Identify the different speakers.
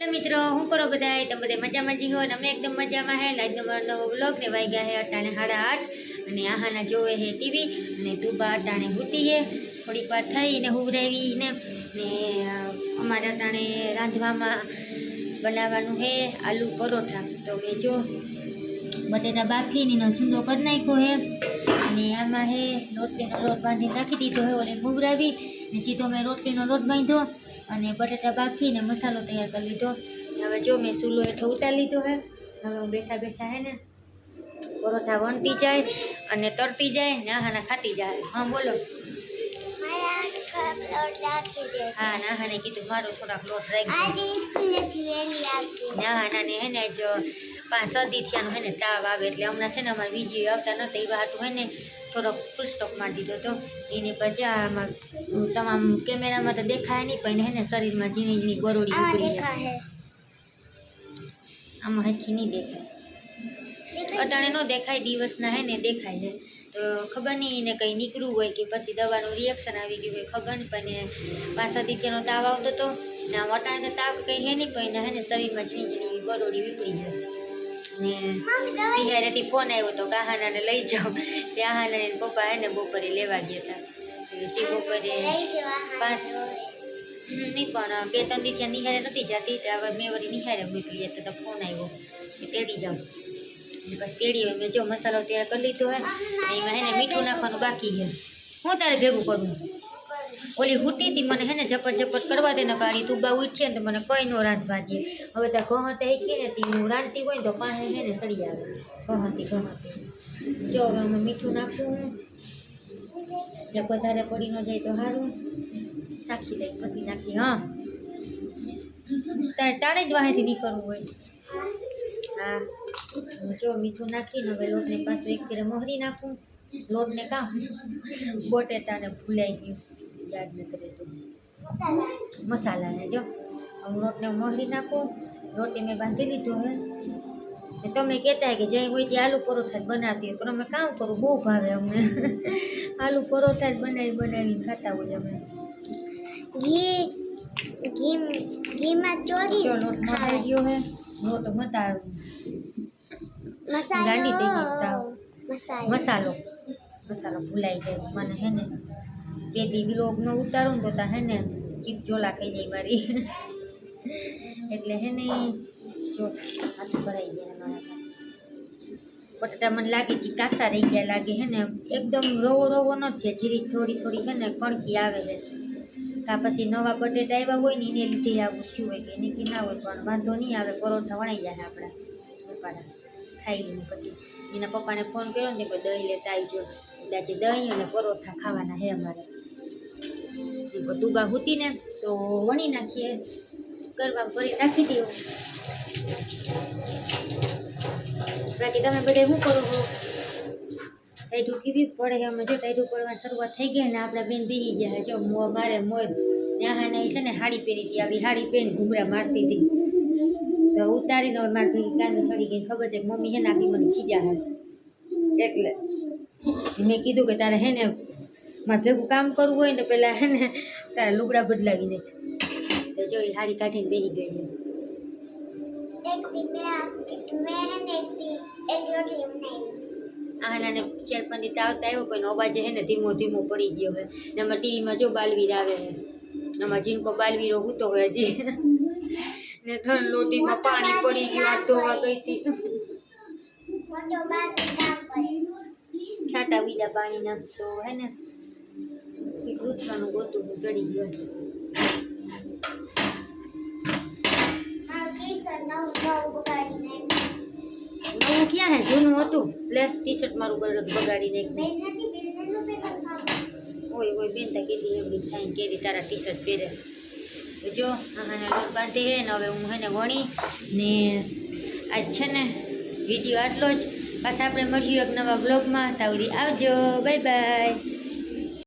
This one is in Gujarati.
Speaker 1: મિત્રો, હું કરો બધા તમે બધા મજામાં જી હો અમે એકદમ મજામાં હે. લાઈક તમારો નવો બ્લોગ ને વાગ્યા હે અટાણે સાડા આઠ. અને આહાના જોવે હે ટીવી અને ધુબા અટાણે હુતી હે. થોડીક વાર થઈને હું ને ને અમારે અટાણે રાંધવામાં બનાવવાનું હે આલુ પરોઠા. તો મેં જો બટેટા બાફીને એનો સૂંદો કરી નાખ્યો હે અને આમાં હે રોટલીનો લોટ બાંધી નાખી દીધો હે ઓલે ભૂગરાવી ને સીધો મેં રોટલીનો લોટ બાંધ્યો અને બટેટા બાફીને મસાલો તૈયાર કરી લીધો. હવે જો મેં સૂલો હેઠો ઉતારી લીધો હે હવે હું બેઠા બેઠા હે ને પરોઠા વણતી જાય અને તરતી જાય ને આહાના ખાતી જાય. હા બોલો. હા નાહાને કીધું મારો થોડાક લોટ રાખજો નાહાનાને હે ને જો પાંચ સદી થયાનું હે ને તાવ આવે એટલે હમણાં છે ને અમારા વીડિયો આવતા નહોતા એવા હાટું હોય ને થોડોક ફૂલ સ્ટોકમાં મારી દીધો તો એને પછી આમાં તમામ કેમેરામાં તો દેખાય નહીં પણ હે ને શરીરમાં ઝીણી ઝીણી જાય આમાં હરખી નહીં દેખાય. અટાણે ન દેખાય દિવસના હે ને દેખાય છે. તો ખબર નહીં એને કંઈ નીકળવું હોય કે પછી દવાનું રિએક્શન આવી ગયું હોય ખબર નહીં પણ પાછા દીકરીનો તાવ આવતો હતો ને અટાણે તાવ કંઈ હે નહીં પણ હે ને શરીરમાં ઝીણી ઝીણી બરોડી વીપળી જાય. બિહારેથી ફોન આવ્યો તો કાહાનાને લઈ જાઓ. ત્યાં એને પપ્પા એને બપોરે લેવા ગયા હતા જે બપોરે પાંચ નહીં પણ બે ત્રણ દી ત્યાં નિહારે નથી જતી. તો હવે મેં વળી નિહારે મોકલી તો તો ફોન આવ્યો કે તેડી જાઉં. બસ તેડી હોય મેં જો મસાલો તૈયાર કરી લીધો હોય ને એમાં એને મીઠું નાખવાનું બાકી છે. હું તારે ભેગું કરું? ઓલી હુટી હતી મને હે ને ઝપટ ઝપટ કરવા દે ને કાઢી તું બા ઉઠીએ ને તો મને કંઈ નો રાંધવા દે હવે ત્યાં ઘહતે કી ને તી હું રાંધતી હોય તો પાસે હે ને સડી આવે. ઘહતી ઘહતી. જો હવે અમે મીઠું નાખવું એટલે વધારે પડી ન જાય તો સારું સાખી લઈ પછી નાખી હા. તારે તારે જ વાહેથી નીકળવું હોય. હા. જો મીઠું નાખીને હવે લોટને પાછું એક ફેરે મોહરી નાખું. લોટને કામ બોટેટાને ભૂલાઈ ગયું. યાદ ન કરે તો. મસાલાને જો હું લોટને મોહરી નાખું રોટી મેં બાંધી લીધો હે ને તમે કહેતા કે જઈ હોય ત્યાં આલુ પરોઠા જ બનાવતી હોય પણ અમે કામ કરું બહુ ભાવે અમને. આલુ પરોઠા જ બનાવી બનાવીને ખાતા હોય અમે.
Speaker 2: ઘી ઘી ઘીમાં ચોરી
Speaker 1: જો લોટ મટાઈ ગયો હે. લોટ મટાડ
Speaker 2: મસાલો
Speaker 1: ગાંડી થઈ ગઈ તાવ.
Speaker 2: મસાલો.
Speaker 1: મસાલો મસાલો ભૂલાઈ જાય. મને હે ને બે દી વ્લોગ નો ઉતારું ને તો તા હે ચીપ ચોલા કહી જાય મારી. એટલે હે ને જો, હાથ ભરાઈ ગયા મારા બટાટા મને લાગે છે કાસા રહી ગયા લાગે હે ને એકદમ રવો રવો નથી જીરી થોડી થોડી હે ને કણકી આવે છે કા પછી નવા બટેટા આવ્યા હોય ને એને લીધે આવું થયું હોય કે એની ના હોય, પણ વાંધો નહીં આવે, પરોઠા વણાઈ જાય આપણા પપ્પાના. ખાઈ લઈને પછી. એના પપ્પાને ફોન કર્યો ને કે દહીં લેતા આવજો એટલે આજે દહીં અને પરોઠા ખાવાના હે અમારે. એ બધું બા ને તો વણી નાખીએ. ગરબા કરી નાખી દો બાકી તમે બધે શું કરો છો? ટાઈટું કેવી પડે કે અમે જો ટાઈટું પડવાની શરૂઆત થઈ ગઈ ને આપણા બેન બેસી ગયા જો મો મારે મોર ન્યાહાને છે ને હાડી પહેરી હતી. આવી હાડી પહેરી ઘૂમરા મારતી હતી. તો ઉતારીને હવે મારી ભેગી કામે સડી ગઈ. ખબર છે મમ્મી હે ને આખી મને ખીજા હે એટલે મેં કીધું કે તારે હે ને મારે ભેગું કામ કરવું હોય ને તો પેલા હે ને તારે લુગડા બદલાવી દે. તો જો એ હારી કાઢીને બેસી ગઈ છે.
Speaker 2: એક દી મેં મેં હે ને એક દી એક રોટલી બનાવી.
Speaker 1: આનાને ચાર પાંચ દી આવતા આવ્યો પણ અવાજ હે ને ધીમો ધીમો પડી ગયો હે ને અમારા ટીવીમાં જો બાલવીર આવે આમાં જીનકો બાલવીરો હૂતો હોય હજી. ને થર લોટીમાં પાણી પડી ગયું આ ધોવા ગઈ હતી. સાટા બીજા પાણી નાખતો હે ને. એ ગોતું ચડી ગયો
Speaker 2: નવું
Speaker 1: ક્યાં હે? જૂનું હતું. લે ટી શર્ટ મારું બગાડી નાખ્યું. ઓય ઓય બેન તા કીધી એવડી થાય કેરી તારા ટી શર્ટ પહેરે જો આને લોટ બાંધી હે ને હવે હું હે ને વણી ને આજ છે ને વીડિયો આટલો જ. પાછા આપણે મળીએ એક નવા બ્લોગમાં તાવરી આવજો. Bye bye.